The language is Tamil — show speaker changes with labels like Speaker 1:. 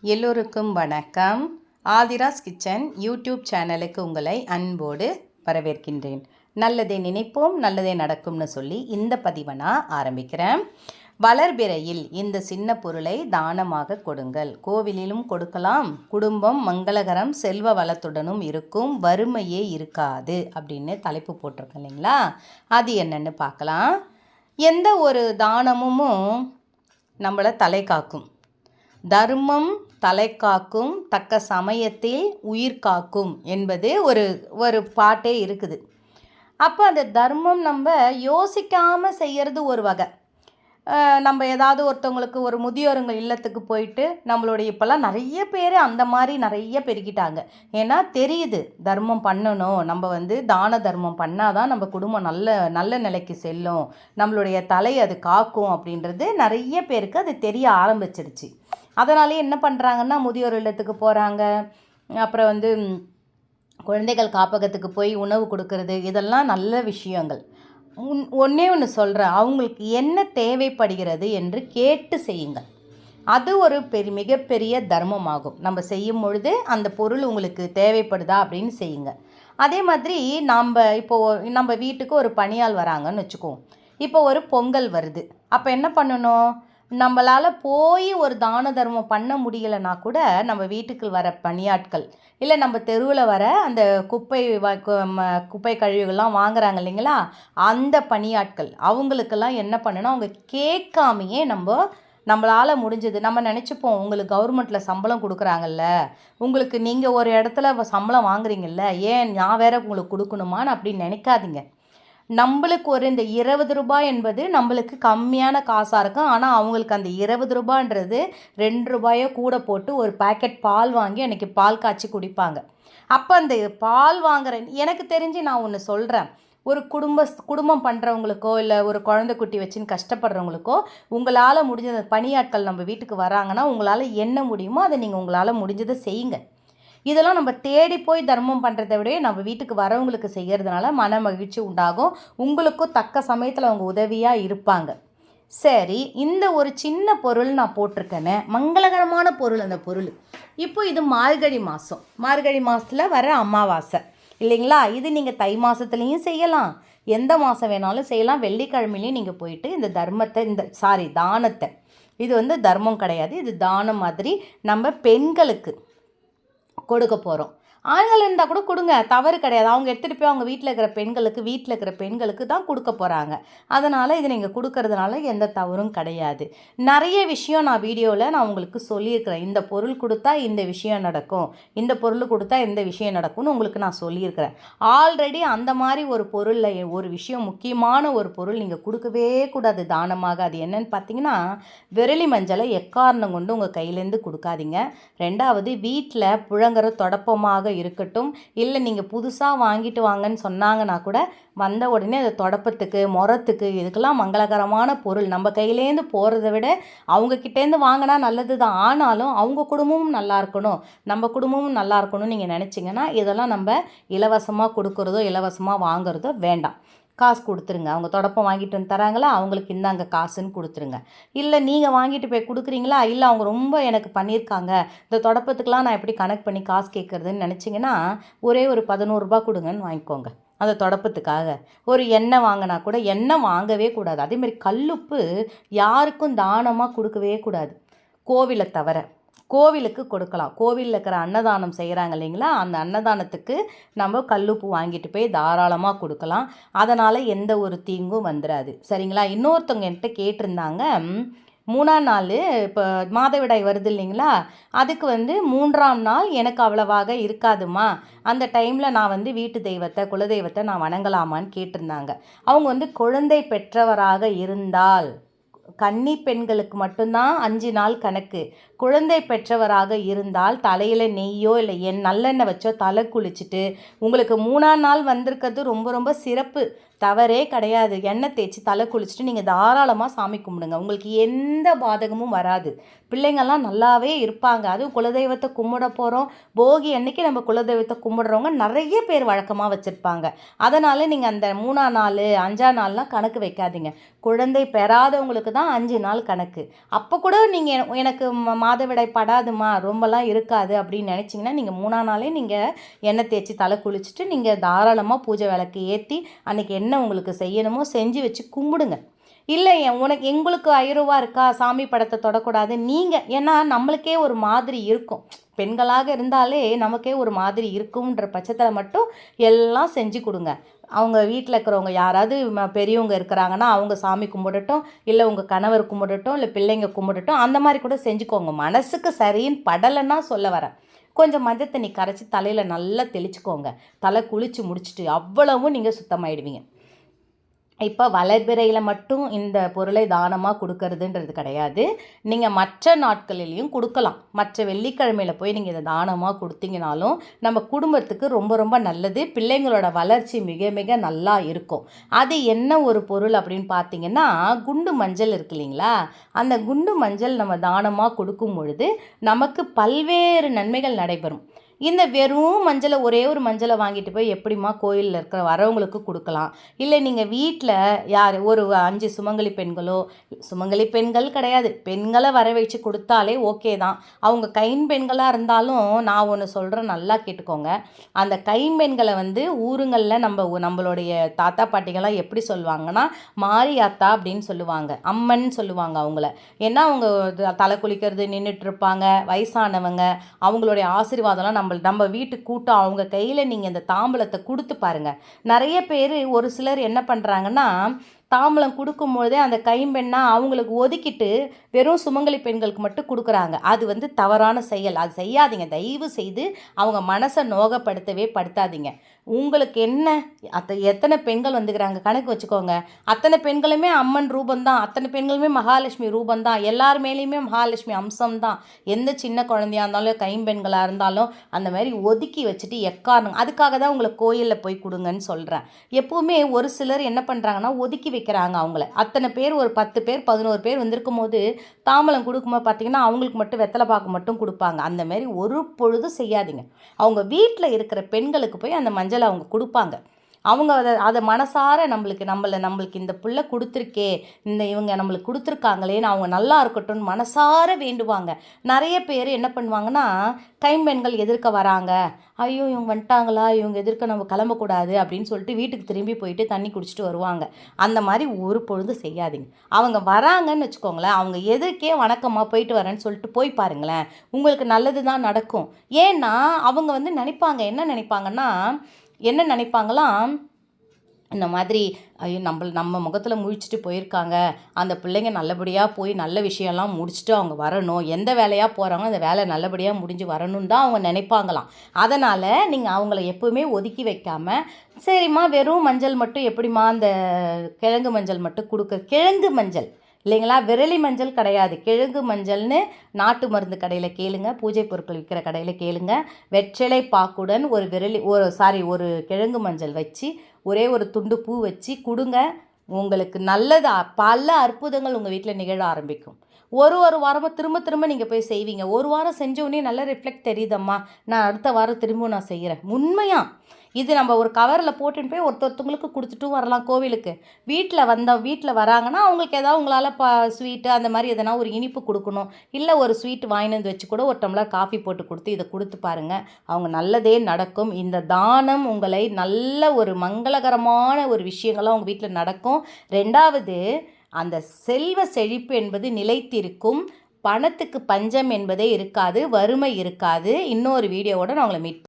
Speaker 1: எல்லோருக்கும் வணக்கம். ஆதிராஸ் கிச்சன் யூடியூப் சேனலுக்கு உங்களை அன்போடு வரவேற்கின்றேன். நல்லதை நினைப்போம் நல்லதே நடக்கும்னு சொல்லி இந்த பதிவை நான் ஆரம்பிக்கிறேன். வளர்பிறையில் இந்த சின்ன பொருளை தானமாக கொடுங்கள். கோவிலிலும் கொடுக்கலாம். குடும்பம் மங்களகரம் செல்வ வளத்துடனும் இருக்கும். வறுமையே இருக்காது அப்படின்னு தலைப்பு போட்டிருக்கேன் இல்லைங்களா? அது என்னென்னு பார்க்கலாம். எந்த ஒரு தானமும் நம்மளை தலை காக்கும். தர்மம் தலை காக்கும் தக்க சமயத்தில் உயிர் காக்கும் என்பது ஒரு ஒரு பாட்டே இருக்குது. அப்போ அந்த தர்மம் நம்ம யோசிக்காமல் செய்கிறது ஒரு வகை. நம்ம ஏதாவது ஒருத்தவங்களுக்கு ஒரு முதியோருங்க இல்லத்துக்கு போயிட்டு நம்மளுடைய இப்போல்லாம் நிறைய பேர் அந்த மாதிரி நிறைய பெருக்கிட்டாங்க ஏன்னா தெரியுது தர்மம் பண்ணணும். நம்ம வந்து தான தர்மம் பண்ணாதான் நம்ம குடும்பம் நல்ல நல்ல நிலைக்கு செல்லும். நம்மளுடைய தலை அது காக்கும் அப்படின்றது நிறைய பேருக்கு அது தெரிய ஆரம்பிச்சிருச்சு. அதனாலே என்ன பண்ணுறாங்கன்னா முதியோர் இல்லத்துக்கு போகிறாங்க அப்புறம் வந்து குழந்தைகள் காப்பகத்துக்கு போய் உணவு கொடுக்கறது இதெல்லாம் நல்ல விஷயங்கள். உன் ஒன்றே ஒன்று சொல்கிறேன் அவங்களுக்கு என்ன தேவைப்படுகிறது என்று கேட்டு செய்யுங்கள். அது ஒரு பெரிய மிகப்பெரிய தர்மமாகும். நம்ம செய்யும் பொழுது அந்த பொருள் உங்களுக்கு தேவைப்படுதா அப்படின்னு செய்யுங்க அதே மாதிரி நாம் இப்போது நம்ம வீட்டுக்கு ஒரு பணியாள் வராங்கன்னு வச்சுக்குவோம். இப்போ ஒரு பொங்கல் வருது. அப்போ என்ன பண்ணணும்? நம்மளால் போய் ஒரு தான தர்மம் பண்ண முடியலைன்னா கூட நம்ம வீட்டுக்கு வர பணியாட்கள் இல்லை நம்ம தெருவில் வர அந்த குப்பை வ- கு- ம- குப்பை கழிவுகள்லாம் வாங்குறாங்க இல்லைங்களா? அந்த பணியாட்கள் அவங்களுக்கெல்லாம் என்ன பண்ணணும்? அவங்க கேட்காமையே நம்ம நம்மளால் முடிஞ்சது. நம்ம நினச்சிப்போம் உங்களுக்கு கவர்மெண்ட்டில் சம்பளம் கொடுக்குறாங்கல்ல. உங்களுக்கு நீங்கள் ஒரு இடத்துல சம்பளம் வாங்குறீங்கல்ல. ஏன் நான் வேற உங்களுக்கு கொடுக்கணுமான்னு அப்படின்னு நினைக்காதீங்க. நம்மளுக்கு ஒரு இந்த இருபது ரூபாய் என்பது நம்மளுக்கு கம்மியான காசாக இருக்கும். ஆனால் அவங்களுக்கு அந்த இருபது ரூபான்றது ரெண்டு ரூபாயோ கூட போட்டு ஒரு பாக்கெட் பால் வாங்கி அன்றைக்கி பால் காய்ச்சி குடிப்பாங்க. அப்போ அந்த பால் வாங்குற எனக்கு தெரிஞ்சு நான் ஒன்று சொல்கிறேன் ஒரு குடும்ப குடும்பம் பண்ணுறவங்களுக்கோ இல்லை ஒரு குழந்தை குட்டி வச்சுன்னு கஷ்டப்படுறவங்களுக்கோ உங்களால் முடிஞ்ச பணியாட்கள் நம்ம வீட்டுக்கு வராங்கன்னா உங்களால் என்ன முடியுமோ அதை நீங்கள் உங்களால் முடிஞ்சதை செய்யுங்க. இதெல்லாம் நம்ம தேடி போய் தர்மம் பண்ணுறதை விட நம்ம வீட்டுக்கு வரவங்களுக்கு செய்கிறதுனால மன மகிழ்ச்சி உண்டாகும். உங்களுக்கும் தக்க சமயத்தில் அவங்க உதவியாக இருப்பாங்க. சரி இந்த ஒரு சின்ன பொருள் நான் போட்டிருக்கேனே மங்களகரமான பொருள் அந்த பொருள். இப்போ இது மார்கழி மாதம் மார்கழி மாதத்தில் வர அமாவாசை. இல்லைங்களா? இது நீங்கள் தை மாதத்துலேயும் செய்யலாம். எந்த மாதம் வேணாலும் செய்யலாம். வெள்ளிக்கிழமையிலையும் நீங்கள் போயிட்டு இந்த தர்மத்தை இந்த சாரி தானத்தை. இது வந்து தர்மம் கிடையாது. இது தானம் மாதிரி நம்ம பெண்களுக்கு. கொடுக்க போகிறோம் ஆண்கள் இருந்தால் கூட கொடுங்க. தவறு கிடையாது. அவங்க எடுத்துகிட்டு போய் அவங்க வீட்டில் இருக்கிற பெண்களுக்கு வீட்டில் இருக்கிற பெண்களுக்கு தான் கொடுக்க போகிறாங்க அதனால் இது நீங்கள் கொடுக்கறதுனால எந்த தவறும் கிடையாது. நிறைய விஷயம் நான் வீடியோவில் நான் உங்களுக்கு சொல்லியிருக்கிறேன். இந்த பொருள் கொடுத்தா இந்த விஷயம் நடக்கும். இந்த பொருள் கொடுத்தா இந்த விஷயம் நடக்கும்னு உங்களுக்கு நான் சொல்லியிருக்கிறேன். ஆல்ரெடி அந்த மாதிரி ஒரு பொருளில் ஒரு விஷயம் முக்கியமான ஒரு பொருள் நீங்கள் கொடுக்கவே கூடாது தானமாக. அது என்னன்னு பார்த்தீங்கன்னா விரலி மஞ்சளை எக்காரணம் கொண்டு உங்கள் கையிலேருந்து கொடுக்காதீங்க. ரெண்டாவது வீட்டில் புழங்குற தொடப்பமாக இருக்கட்டும். இல்லை நீங்கள் புதுசாக வாங்கிட்டு வாங்கன்னு சொன்னாங்கன்னா கூட வந்த உடனே அதை தொடப்பத்துக்கு முறத்துக்கு இதுக்கெல்லாம் மங்களகரமான பொருள். நம்ம கையிலேருந்து போகிறத விட அவங்க கிட்டேருந்து வாங்கினா நல்லது தான் ஆனாலும் அவங்க குடும்பமும் நல்லா இருக்கணும். நம்ம குடும்பமும் நல்லா இருக்கணும்னு நீங்கள் நினச்சிங்கன்னா இதெல்லாம் நம்ம இலவசமாக கொடுக்குறதோ இலவசமாக வாங்குறதோ வேண்டாம். காசு கொடுத்துருங்க. அவங்க தொடப்பம் வாங்கிட்டு வந்து தராங்களா? அவங்களுக்கு இந்தாங்க காசுன்னு கொடுத்துருங்க. இல்லை நீங்கள் வாங்கிட்டு போய் கொடுக்குறீங்களா? இல்லை அவங்க ரொம்ப எனக்கு பண்ணியிருக்காங்க. இந்த தொடப்பத்துக்கெலாம் நான் எப்படி கனெக்ட் பண்ணி காசு கேட்குறதுன்னு நினச்சிங்கன்னா ஒரே ஒரு பதினோருபா கொடுங்கன்னு வாங்கிக்கோங்க. அந்த தொடப்பத்துக்காக. ஒரு எண்ணெய் வாங்கினா கூட எண்ணெய் வாங்கவே கூடாது. அதேமாதிரி கல்லுப்பு யாருக்கும் தானமாக கொடுக்கவே கூடாது. கோவிலை தவிர. கோவிலுக்கு கொடுக்கலாம். கோவிலில் இருக்கிற அன்னதானம் செய்கிறாங்க இல்லைங்களா? அந்த அன்னதானத்துக்கு நம்ம கல்லுப்பு வாங்கிட்டு போய் தாராளமாக கொடுக்கலாம். அதனால் எந்த ஒரு தீங்கும் வந்துடாது சரிங்களா? இன்னொருத்தவங்க என்கிட்ட கேட்டிருந்தாங்க. மூணாம் நாள் இப்போ மாதவிடாய் வருது இல்லைங்களா? அதுக்கு வந்து மூன்றாம் நாள் எனக்கு அவ்வளவாக இருக்காதுமா? அந்த டைமில் நான் வந்து வீட்டு தெய்வத்தை குலதெய்வத்தை நான் வணங்கலாமான்னு கேட்டிருந்தாங்க. அவங்க வந்து குழந்தை பெற்றவராக இருந்தால் கன்னி பெண்களுக்கு மட்டும்தான் அஞ்சு நாள் கணக்கு. குழந்தை பெற்றவராக இருந்தால் தலையில் நெய்யோ இல்லை என் நல்லெண்ணெய் வச்சோ தலை குளிச்சுட்டு உங்களுக்கு மூணாம் நாள் வந்திருக்கிறது ரொம்ப ரொம்ப சிறப்பு. தவறே கிடையாது. எண்ணெய் தேய்ச்சி தலை குளிச்சுட்டு நீங்கள் தாராளமாக சாமி கும்பிடுங்க. உங்களுக்கு எந்த பாதகமும் வராது. பிள்ளைங்கள்லாம் நல்லாவே இருப்பாங்க. அதுவும் குலதெய்வத்தை கும்பிட போகிறோம் போகி அன்னைக்கு நம்ம குலதெய்வத்தை கும்பிடுறவங்க நிறைய பேர் வழக்கமாக வச்சுருப்பாங்க. அதனால் நீங்கள் அந்த மூணாம் நாள் அஞ்சாம் நாள்லாம் கணக்கு வைக்காதீங்க. குழந்தை பெறாதவங்களுக்கு தான் அஞ்சு நாள் கணக்கு. அப்போ கூட நீங்கள் எனக்கு ம- மாதவிடாய் படாதுமா ரொம்பலாம் இருக்காது அப்படின்னு நினச்சிங்கன்னா நீங்கள் மூணா நாளே நீங்கள் எண்ணெய் தேய்ச்சி தலை குளிச்சுட்டு நீங்கள் தாராளமாக பூஜை விளக்கு ஏற்றி அன்றைக்கி என்ன உங்களுக்கு செய்யணுமோ செஞ்சு வச்சு கும்பிடுங்க. இல்லை உனக்கு எங்களுக்கு ஐரூவா இருக்கா சாமி படத்தை தொடக்கூடாது நீங்கள் ஏன்னா நம்மளுக்கே ஒரு மாதிரி இருக்கும். பெண்களாக இருந்தாலே நமக்கே ஒரு மாதிரி இருக்கும்ன்ற பட்சத்தில் மட்டும் எல்லாம் செஞ்சு கொடுங்க. அவங்க வீட்டில் இருக்கிறவங்க யாராவது பெரியவங்க இருக்கிறாங்கன்னா அவங்க சாமி கும்பிடட்டும் இல்லை உங்கள் கணவர் கும்பிடட்டும் இல்லை பிள்ளைங்க கும்பிடட்டும் அந்த மாதிரி கூட செஞ்சுக்கோங்க. மனசுக்கு சரின்னு படலைன்னா சொல்ல வரேன் கொஞ்சம் மஞ்சள் தண்ணி கரைச்சி தலையில் நல்லா தெளிச்சுக்கோங்க. தலை குளித்து முடிச்சுட்டு அவ்வளவும் நீங்கள் சுத்தமாயிடுவீங்க. இப்போ வளர்பிறையில் மட்டும் இந்த பொருளை தானமாக கொடுக்கறதுன்றது கிடையாது. நீங்கள் மற்ற நாட்களிலையும் கொடுக்கலாம். மற்ற வெள்ளிக்கிழமையில் போய் நீங்கள் இதை தானமாக கொடுத்தீங்கனாலும் நம்ம குடும்பத்துக்கு ரொம்ப ரொம்ப நல்லது. பிள்ளைங்களோட வளர்ச்சி மிக மிக நல்லா இருக்கும். அது என்ன ஒரு பொருள் அப்படின்னு பார்த்தீங்கன்னா குண்டு மஞ்சள் இருக்கு இல்லைங்களா? அந்த குண்டு மஞ்சள் நம்ம தானமாக கொடுக்கும் பொழுது நமக்கு பல்வேறு நன்மைகள் நடைபெறும். இந்த வெறும் மஞ்சளை ஒரே ஒரு மஞ்சளை வாங்கிட்டு போய் எப்படிம்மா கோயிலில் இருக்கிற வரவங்களுக்கு கொடுக்கலாம்? இல்லை நீங்கள் வீட்டில் யார் ஒரு அஞ்சு சுமங்கலி பெண்களோ சுமங்கலி பெண்கள் கிடையாது. பெண்களை வர வச்சு கொடுத்தாலே ஓகே தான். அவங்க கைம்பெண்களாக இருந்தாலும் நான் ஒன்று சொல்கிறேன் நல்லா கேட்டுக்கோங்க. அந்த கைம்பெண்களை வந்து ஊருங்களில் நம்ம நம்மளுடைய தாத்தா பாட்டிகள்லாம் எப்படி சொல்லுவாங்கன்னா மாரியாத்தா அப்படின்னு சொல்லுவாங்க. அம்மன் சொல்லுவாங்க அவங்கள. ஏன்னா அவங்க தலை குளிக்கிறது நின்றுட்டு இருப்பாங்க வயசானவங்க. அவங்களுடைய ஆசீர்வாதம்லாம் நம்ம நம்ம வீட்டு கூட்டம் அவங்க கையில் நீங்கள் இந்த தாம்பூலத்தை கொடுத்து பாருங்கள் நிறைய பேர் ஒரு சிலர் என்ன பண்ணுறாங்கன்னா தாம்பூலம் கொடுக்கும்போதே அந்த கைம்பெண்ணாக அவங்களுக்கு ஒதுக்கிட்டு வெறும் சுமங்கலி பெண்களுக்கு மட்டும் கொடுக்குறாங்க. அது வந்து தவறான செயல். அது செய்யாதீங்க. தயவு செய்து அவங்க மனசை நோகப்படுத்தவே படுத்தாதீங்க. உங்களுக்கு என்ன? அத்த எத்தனை பெண்கள் வந்துக்கிறாங்க? கணக்கு வச்சுக்கோங்க. அத்தனை பெண்களுமே அம்மன் ரூபந்தான் அத்தனை பெண்களுமே மகாலட்சுமி ரூபந்தான் எல்லார் மேலேயுமே மகாலட்சுமி அம்சம் தான் எந்த சின்ன குழந்தையா இருந்தாலும் கைம்பெண்களாக இருந்தாலும் அந்த மாதிரி ஒதுக்கி வச்சுட்டு எக்காரணம்? அதுக்காக தான் உங்களை கோயிலில் போய் கொடுங்கன்னு சொல்கிறேன் எப்போவுமே ஒரு சிலர் என்ன பண்ணுறாங்கன்னா ஒதுக்கி வைக்கிறாங்க அவங்கள. அத்தனை பேர் ஒரு பத்து பேர் பதினோரு பேர் வந்திருக்கும் போது தாம்பலம் கொடுக்கும்போது பார்த்தீங்கன்னா அவங்களுக்கு மட்டும் வெத்தலை பாக்கு மட்டும் கொடுப்பாங்க. அந்த மாதிரி ஒரு பொழுதும் செய்யாதீங்க. அவங்க வீட்டில் இருக்கிற பெண்களுக்கு போய் அந்த மஞ்சளை அவங்க கொடுப்பாங்க. அவங்க அதை அதை மனசார நம்மளுக்கு நம்மளை நம்மளுக்கு இந்த புள்ள கொடுத்துருக்கே இந்த இவங்க நம்மளுக்கு கொடுத்துருக்காங்களேன்னு அவங்க நல்லா இருக்கட்டும்னு மனசார வேண்டுவாங்க. நிறைய பேர் என்ன பண்ணுவாங்கன்னா கைம்பெண்கள் எதிர்க்க வராங்க. ஐயோ இவங்க வந்துட்டாங்களா? இவங்க எதிர்க்க நம்ம கிளம்பக்கூடாது அப்படின்னு சொல்லிட்டு வீட்டுக்கு திரும்பி போயிட்டு தண்ணி குடிச்சிட்டு வருவாங்க. அந்த மாதிரி ஒரு பொழுது செய்யாதீங்க. அவங்க வராங்கன்னு வச்சுக்கோங்களேன் அவங்க எதுக்கே வணக்கமாக போயிட்டு வரேன்னு சொல்லிட்டு போய் பாருங்களேன் உங்களுக்கு நல்லது தான் நடக்கும். ஏன்னா அவங்க வந்து நினைப்பாங்க. என்ன நினைப்பாங்கன்னா என்ன நினைப்பாங்களாம் இந்த மாதிரி ஐயோ நம்ம நம்ம முகத்தில் முழிச்சிட்டு போயிருக்காங்க. அந்த பிள்ளைங்க நல்லபடியாக போய் நல்ல விஷயம்லாம் முடிச்சுட்டு அவங்க வரணும். எந்த வேலையாக போகிறாங்களோ அந்த வேலை நல்லபடியாக முடிஞ்சு வரணும்னு தான் அவங்க நினைப்பாங்களாம். அதனால் நீங்கள் அவங்கள எப்போவுமே ஒதுக்கி வைக்காமல் சரிம்மா வெறும் மஞ்சள் மட்டும் எப்படிம்மா அந்த கிழங்கு மஞ்சள் மட்டும் கொடுக்க கிழங்கு மஞ்சள் இல்லைங்களா? விரலி மஞ்சள் கிடையாது. கிழங்கு மஞ்சள்னு நாட்டு மருந்து கடையில் கேளுங்க. பூஜை பொருட்கள் விற்கிற கடையில் கேளுங்க. வெற்றிலை பாக்குடன் ஒரு விரலி ஒரு சாரி ஒரு கிழங்கு மஞ்சள் வச்சு ஒரே ஒரு துண்டு பூ வச்சு கொடுங்க. உங்களுக்கு நல்லதாக பல அற்புதங்கள் உங்கள் வீட்டில் நிகழ ஆரம்பிக்கும். ஒரு ஒரு வாரமாக திரும்ப திரும்ப நீங்கள் போய் செய்வீங்க. ஒரு வாரம் செஞ்ச நல்லா நல்ல ரிஃப்ளெக்ட் தெரியுதம்மா. நான் அடுத்த வாரம் திரும்பவும் நான் செய்கிறேன் உண்மையாக இது நம்ம ஒரு கவரில் போட்டுன்னு போய் ஒருத்தொருத்தவங்களுக்கு கொடுத்துட்டும் வரலாம் கோவிலுக்கு. வீட்டில் வந்த வீட்டில் வராங்கன்னா அவங்களுக்கு ஏதாவது உங்களால் ப ஸ்வீட்டு அந்த மாதிரி எதனா ஒரு இனிப்பு கொடுக்கணும். இல்லை ஒரு ஸ்வீட் வாங்கினது வந்து வச்சு கூட ஒரு டம்ளர் காஃபி போட்டு கொடுத்து இதை கொடுத்து பாருங்கள் அவங்க நல்லதே நடக்கும். இந்த தானம் உங்களை நல்ல ஒரு மங்களகரமான ஒரு விஷயங்கள்லாம் அவங்க வீட்டில் நடக்கும். ரெண்டாவது அந்த செல்வ செழிப்பு என்பது நிலைத்திருக்கும். பணத்துக்கு பஞ்சம் என்பதே இருக்காது வறுமை இருக்காது. இன்னொரு வீடியோவோட நான் உங்களை மீட்